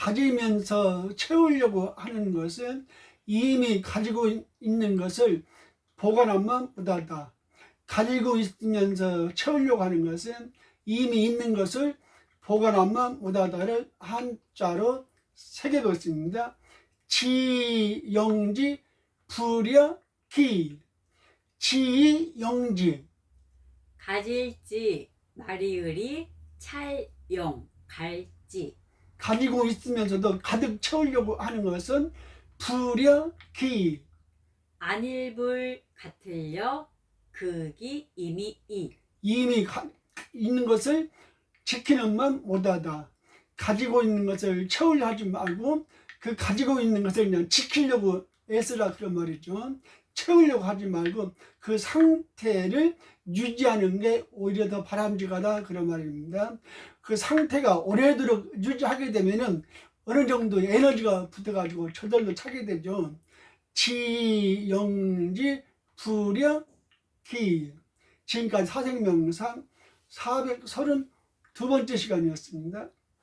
가지면서 채우려고 하는 것은 이미 가지고 있는 것을 보관하면 못하다. 가지고 있으면서 채우려고 하는 것은 이미 있는 것을 보관하면 못하다를 한자로 새겨봤습니다. 지영지 불여기 지영지 가질지 마리을이 찰용 갈지 가지고 있으면서도 가득 채우려고 하는 것은 불여기 안일불 같을려 극이 이미 이 이미 가- 있는 것을 지키는 만 못하다. 가지고 있는 것을 채우려 하지 말고 그 가지고 있는 것을 그냥 지키려고 애쓰라 그런 말이죠. 채우려고 하지 말고 그 상태를 유지하는 게 오히려 더 바람직하다 그런 말입니다. 그 상태가 오래도록 유지하게 되면은 어느 정도 에너지가 붙어가지고 저절로 차게 되죠. 지영지 불여기 지금까지 사생명상 432번째 시간이었습니다.